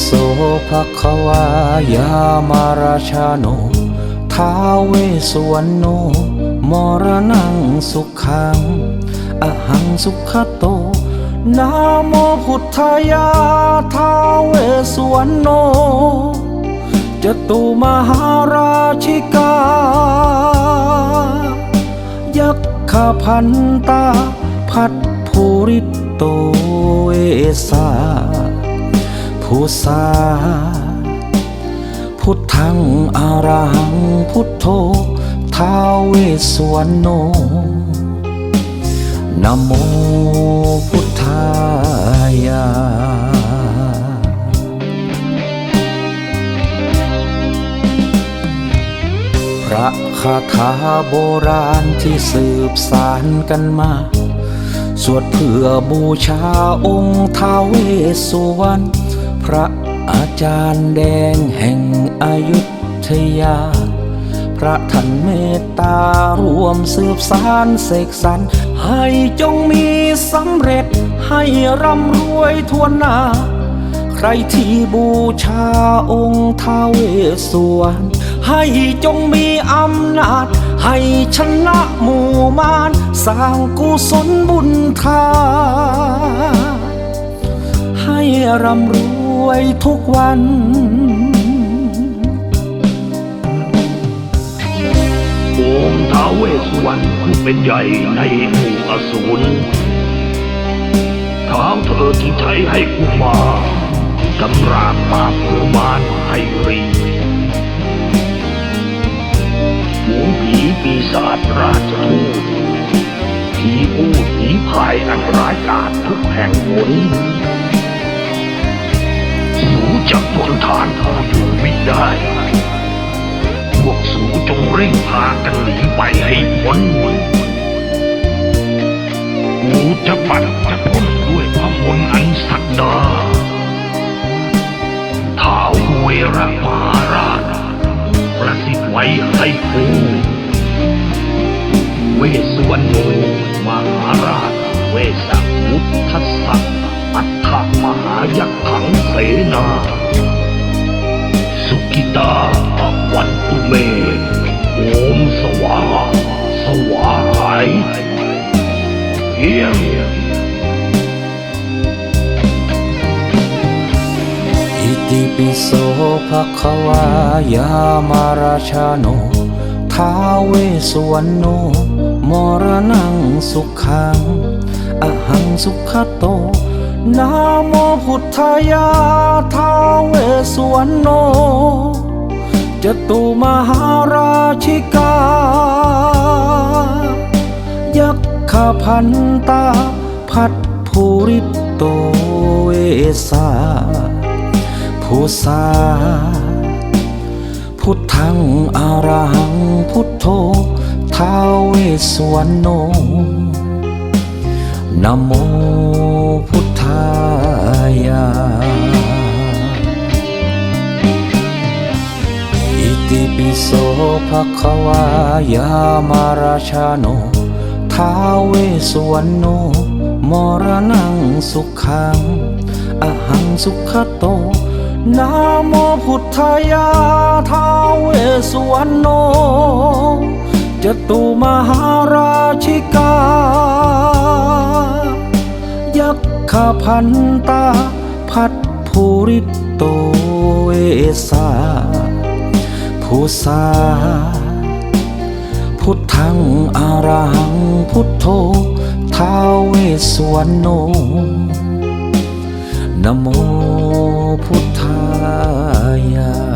โสภะควายามาราชาโนท้าเวสวรรณโน มรณังสุขัง อหังสุขโตนะโมพุทธายาท้าเวสวรรณโนจตุมหาราชิกา ยักขพันตา พัดภูริตโตเวสา ผู้สาพุทธังอารังพุทโธท้าวเวสวรรณโนนโมพุทธายาพระคาถาโบราณที่สืบสานกันมา สวดเพื่อบูชาองค์ท้าวเวสสุวรรณ พระอาจารย์แดงแห่งอายุทยา พระท่านเมตตารวมสืบสารเสกสรรให้จงมีสำเร็จให้ร่ำรวยทั่วหน้า ใครที่บูชาองค์ท้าวเวสสวรรณให้จงมีอำนาจ ให้ชนะหมู่มารสร้างกุศลบุญทา ให้ร่ำรวย วยทุกวันองค์ท้าเวสวรรณผู้เป็นใหญ่ในหมู่อสูรทางเธอที่ใช้ให้กุมากำราบปราบเผือมารให้รีฝูงผีปีศาจราชทูตผีพูดผีพายอันร้ายกาจทุกแห่งหนสู จะทนทานผู้อยู่ไม่ได้ พวกสูจงเร่งพากันหนีไปให้พ้นกูจะปัดจะพ้นด้วยพระมนต์อันศักดาท้าวเวรมหาราชประสิทธิ์ไว้ให้กูเวสวรรณโนมหาราชเวสสมุทั สสะมหายักขังเสนา สุกิตาอวันตุเมโอมสวาสวาหายเพียงอิติปิโสภะคะวายามาราชาโนท้าเวสสวรรณโนมรณังสุขังอหังสุขโต นะโมพุทธายาท้าเวสวรรณโนจตุมหาราชิกา ยักขพันตา พัดภูริตโตเวสาผู้สาพุทธังอารังพุทโธท้าเวสวรรณโนนะโมายา อิติปิโสภะคะวายามาราชาโนท้าเวสวรรณโน มรณังสุขังอหังสุขโตนะโมพุทธายาท้าเวสสวรรณโนจตุมหาราชิกา คาพันตา พัดภูริโตเวสาภูสาพุทธังอารังพุทโธท้าเวสวรโนนโมพุทธายา